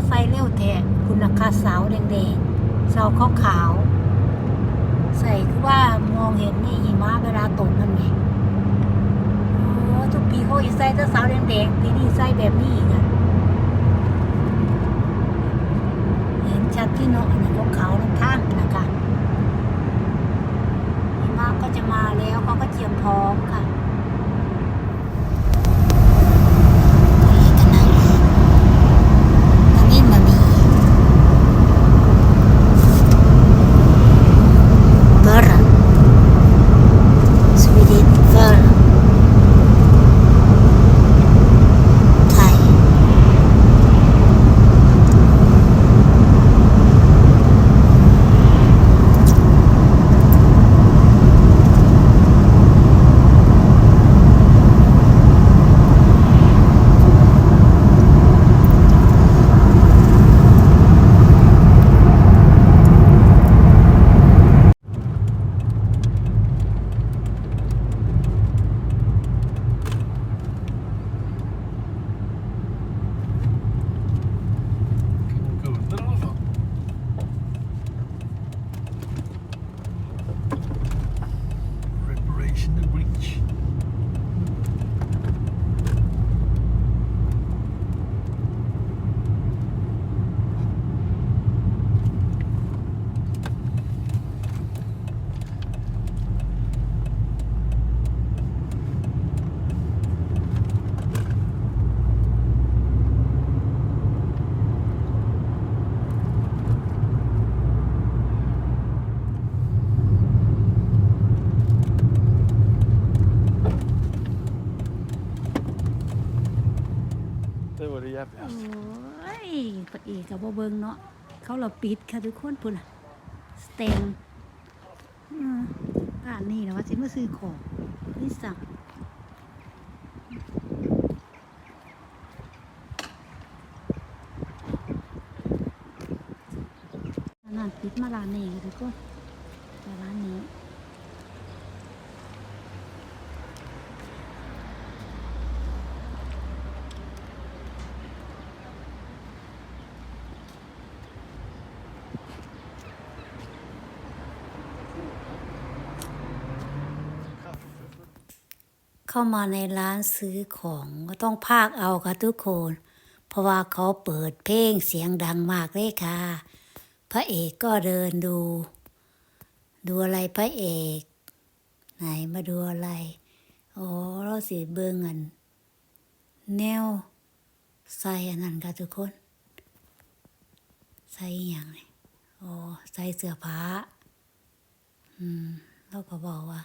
มาใส่เร็วแท้คุณนักคาเสาแดงๆเสาขาวขาวใส่คือว่ามองเห็นนี่หิมะเวลาตกนั่นไงโอ้ทุกปีเขาจะใส่แต่เสาแดงๆปีนี้ใส่แบบนี้อีกอะเห็นชัดที่เนาะอันนั้นขาวๆนั่นท่านนะคะหิมะก็จะมาแล้วเขาก็เตรียมพร้อมค่ะ Det var det โอ้ยพระเอกกับบ่เบิงเนาะ เขาเราปิดค่ะทุกคนพุ่นอะสเตนอืมร้านนี้นะว่าสิมาซื้อของนี่สั่งร้านปิดมาร้านนี้ค่ะทุกคนแต่ร้านนี้ เข้ามาในร้านซื้อของก็ต้องพากเอาค่ะทุกคน เพราะว่าเขาเปิดเพลงเสียงดังมากเลยค่ะ พระเอกก็เดินดู ดูอะไรพระเอก ไหนมาดูอะไร อ๋อเราสิเบิ่งอัน แนว ใส่อันนั้นค่ะทุกคน ใส่อย่างนี่อ๋อใส่เสื้อผ้า อืมเราก็บอกว่า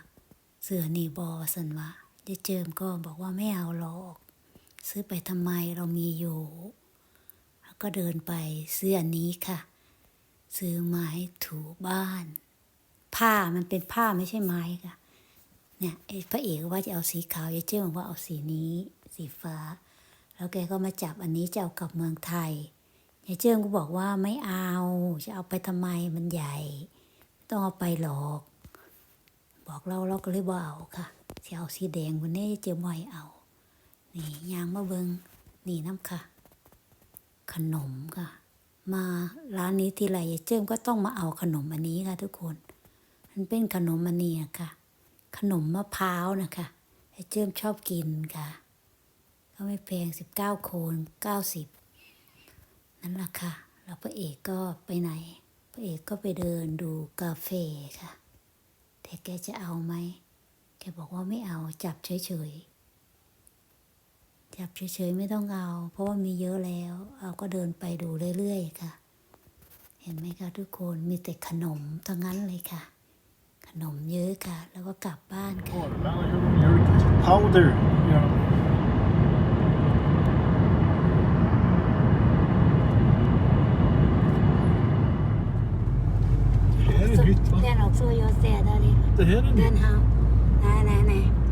เสื้อนี่บอสันว่า เจ๊เจิมก็บอกว่าไม่เอาหรอก ซื้อไปทำไมเรามีอยู่ แล้วก็เดินไปซื้ออันนี้ค่ะ ซื้อไม้ถูบ้าน ผ้ามันเป็นผ้าไม่ใช่ไม้ค่ะ เนี่ยไอ้พระเอกว่าจะเอาสีขาวเจ๊เจิมบอกว่าเอาสีนี้ สีฟ้า แล้วแกก็มาจับอันนี้จะเอากลับเมืองไทยยายเจิมก็บอกว่าไม่เอาจะเอาไปทำไมมันใหญ่ ต้องเอาไปหรอก บอกเราเราก็เลยบ่เอาค่ะ สิเอาสีแดงวันนี้เจอมอยเอา นี่ยางมาเบิงนี่น้ำค่ะ ขนมค่ะ มาร้านนี้ทีไรเจิมก็ต้องมาเอาขนมอันนี้ค่ะทุกคน มันเป็นขนมอันนี้อะค่ะ ขนมมะพร้าวนะคะยายเจิมชอบกินค่ะ ก็ไม่แพงสิบเก้าโคนเก้าสิบนั่นแหละค่ะ แล้วพระเอกก็ไปไหน พระเอกก็ไปเดินดูกาแฟค่ะ แต่แกจะเอาไหม แกบอกว่าไม่เอาจับเฉยๆ จับเฉยๆไม่ต้องเอา เพราะว่ามีเยอะแล้ว เอาก็เดินไปดูเรื่อยๆค่ะ เห็นไหมคะทุกคนมีแต่ขนมทั้งนั้นเลยค่ะ ขนมเยอะค่ะ แล้วก็กลับบ้านค่ะ Powder. Ja. Det här är nytt va? Den också just det där i. Det här är Den nytt. här. 来来来。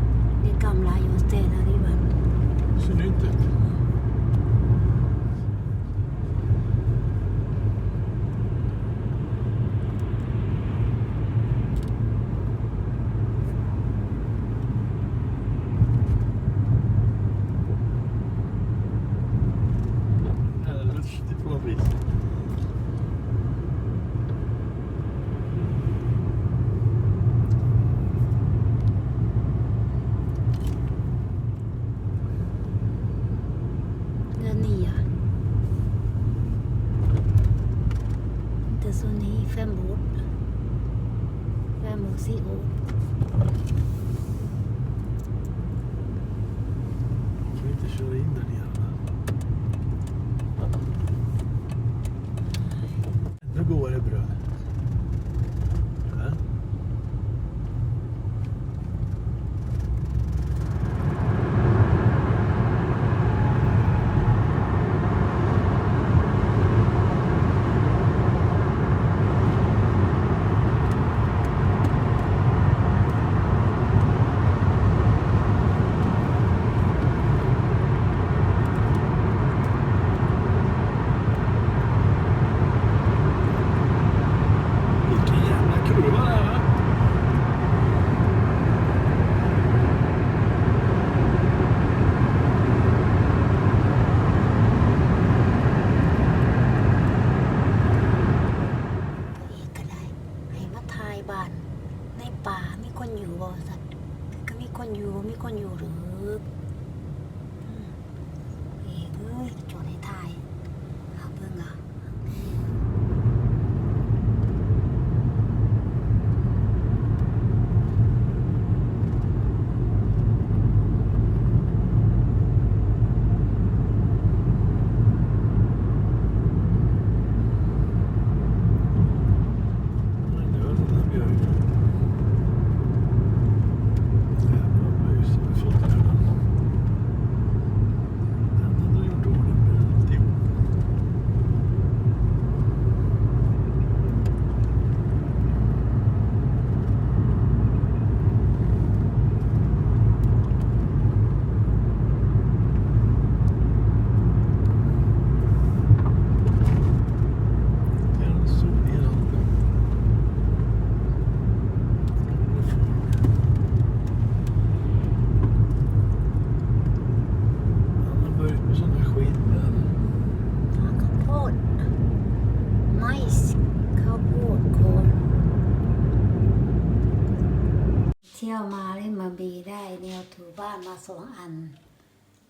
ถูบ้านมาสองอัน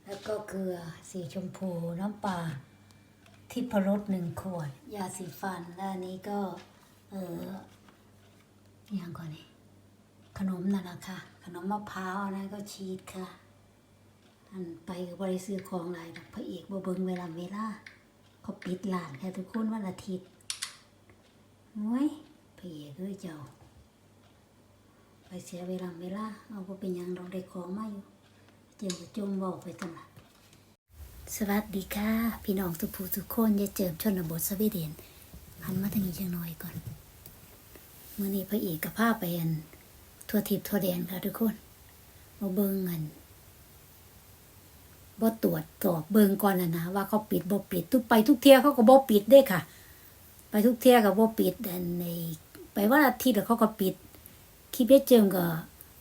แล้วก็เกลือสีชมพูน้ำปลาทิพรสหนึ่งขวด ยาสีฟัน และอันนี้ก็ เอออหยังก่อนนี่ขนมนั่นแหละค่ะ ขนมมะพร้าวนนั้นก็ชีสค่ะอันไปกับบริซื้อของหลายดอกพระเอกบ่เบิงเวลาเวลาเขาปิดร้านค่ะทุกคนวันอาทิตย์โอ้ยพระเอกเอ้ยเจ้า ไปเสียเวลาเวลาเอาบ่เป็นยังดอกได้ของมาอยู่เจิมจมบอกไปกันละสวัสดีค่ะ พี่น้องทุกผู้ทุกคนยาเจิมชนบทสวีเดนหันมาทางนี้จังหน่อยก่อนเมื่อนี้พระเอกกับผ้าไปอันทั่วทิพย์ทั่วแดนค่ะทุกคนมาเบิ่งกันบ่ตรวจสอบเบิ่งก่อนนะนะว่าเขาปิดบ่ปิด ทุกไปทุกเที่ยเขาก็บ่ปิดเด้ค่ะ ไปทุกเที่ยก็บ่ปิดอันในไปวันอาทิตย์เขาก็ปิด คลิปยายเจิมก็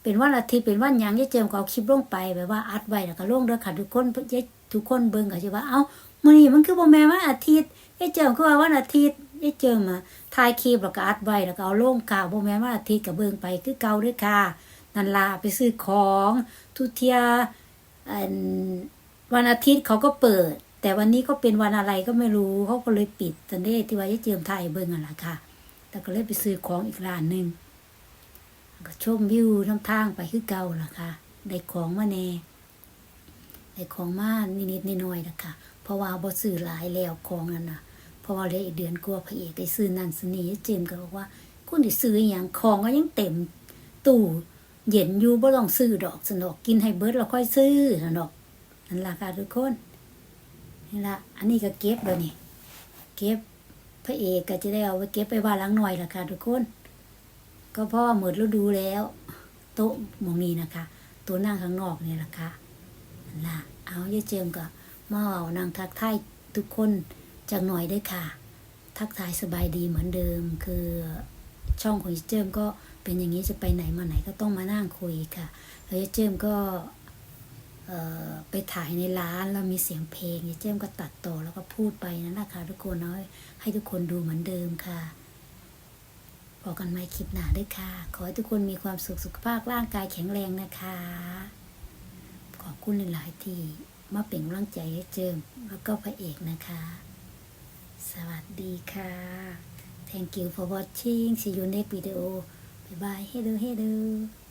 เป็นวันอาทิตย์เป็นวันหยังยายเจิมก็เอาคลิปลงไปแบบว่าอัดไว้แล้วก็ลงเด้อค่ะทุกคนยายทุกคนเบิ่งก็สิว่าเอ้ามื้อนี้มันคือบ่แม่นวันอาทิตย์ยายเจิมคือว่าวันอาทิตย์ยายเจิมอะถ่ายคลิปแล้วก็อัดไว้แล้วก็เอาลงข่าวบ่แม่นวันอาทิตย์ก็เบิ่งไปคือเก่าเด้อค่ะนั่นล่ะไปซื้อของทุเทียอันวันอาทิตย์เขาก็เปิด แต่วันนี้ก็เป็นวันอะไรก็ไม่รู้เขาก็เลยปิดตันเด้ที่ว่ายายเจิมถ่ายเบิ่งอะล่ะค่ะแต่ก็เลยไปซื้อของอีกร้านหนึ่ง ก็ชมวิวน้ำทางไปคือเก่าล่ะค่ะได้ของมาแน่ได้ของมานิดๆน้อยๆนะค่ะเพราะว่าบ่ซื้อหลายแล้วของนั่นน่ะเพราะว่าเลืออีกเดือนกว่าพระเอกได้ซื้อนั่นซื้อนี่เจมก็บอกว่าคุณได้ซื้ออย่างของก็ยังเต็มตู้เย็นอยู่บ่ต้องซื้อดอกสนอกกินให้เบิดแล้วค่อยซื้อสนอกนั่นล่ะค่ะทุกคนนี่ล่ะอันนี้ก็เก็บแล้วนี่เก็บพระเอกก็จะได้เอาไว้เก็บไปว่าล้างหน่อยล่ะค่ะทุกคน ก็เพราะว่าหมดฤดูแล้ว โต๊ะมองนี้นะคะ ตัวนั่งข้างนอกเนี่แหละค่ะนั่นล่ะเอาเยาเจิมก็มาเอานางทักทายทุกคนจากหน่อยได้ค่ะ ทักทายสบายดีเหมือนเดิม คือช่องของเยเจิมก็เป็นอย่างนี้จะไปไหนมาไหนก็ต้องมานั่งคุยค่ะแล้วเยเจิมก็ไปถ่ายในร้านแล้วมีเสียงเพลงเยายเจิมก็ตัดต่อแล้วก็พูดไปนั่นแหละค่ะทุกคนเนาะให้ทุกคนดูเหมือนเดิมค่ะ บอกกันใหม่คลิปหน้าด้วยค่ะ ขอให้ทุกคนมีความสุขสุขภาพร่างกายแข็งแรงนะคะ ขอบคุณหลาย ๆ ที่มาเป็นกำลังใจให้เจิม แล้วก็พระเอกนะคะ สวัสดีค่ะ Thank you for watching see you next video bye bye hello hello